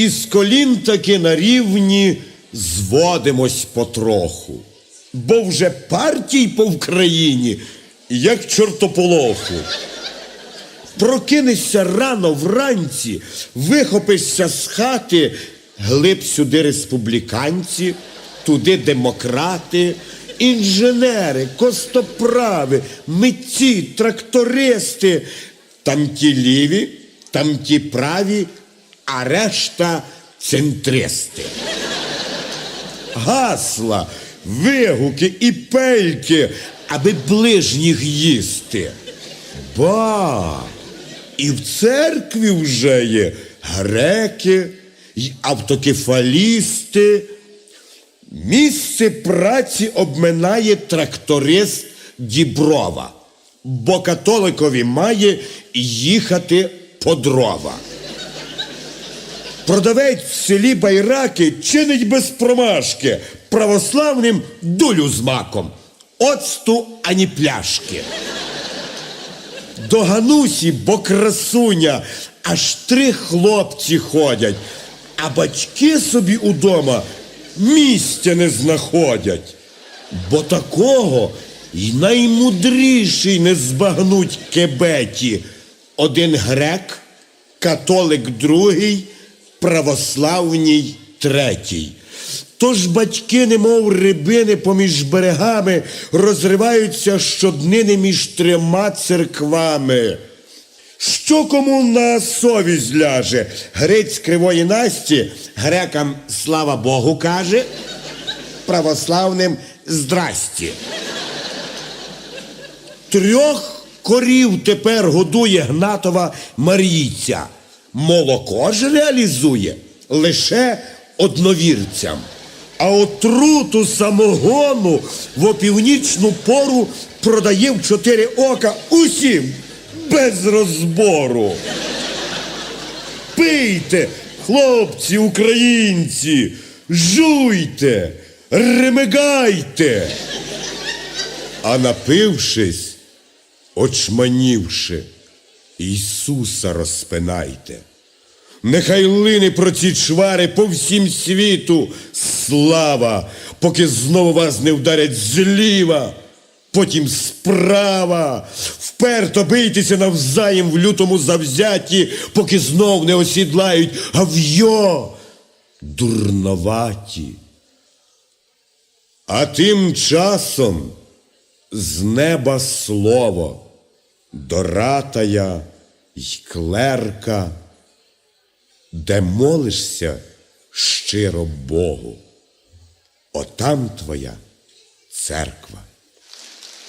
і з колін таки на рівні зводимось потроху. Бо вже партій по Вкраїні, як чортополоху. Прокинешся рано вранці, вихопишся з хати, глиб сюди республіканці, туди демократи, інженери, костоправи, митці, трактористи, там ті ліві, там ті праві, а решта центристи. Гасла, вигуки і пельки, аби ближніх їсти. Ба! І в церкві вже є греки, й автокефалісти. Місце праці обминає тракторист Діброва, бо католикові має їхати по дрова. Продавець в селі Байраки чинить без промашки православним дулю з маком, оцту ані пляшки. До Ганусі, бо красуня, аж три хлопці ходять, а батьки собі удома місця не знаходять. Бо такого й наймудріший не збагнуть кебеті. Один грек, католик другий, православній третій. Тож батьки, немов рибини поміж берегами, розриваються щоднини між трьома церквами. Що кому на совість ляже? Грець кривої Насті грекам слава Богу каже, православним здрасті. Трьох корів тепер годує Гнатова Марійця. Молоко ж реалізує лише одновірцям. А отруту самогону в опівнічну пору продає в чотири ока усім без розбору. Пийте, хлопці, українці, жуйте, ремигайте. А напившись, очманівши, Ісуса розпинайте. Нехай лине про ці чвари по всім світу слава, поки знову вас не вдарять зліва, потім справа. Вперто бийтеся навзаєм в лютому завзяті, поки знов не осідлають гав'йо дурноваті. А тим часом з неба слово до ратая й клерка, де молишся щиро Богу, отам твоя церква.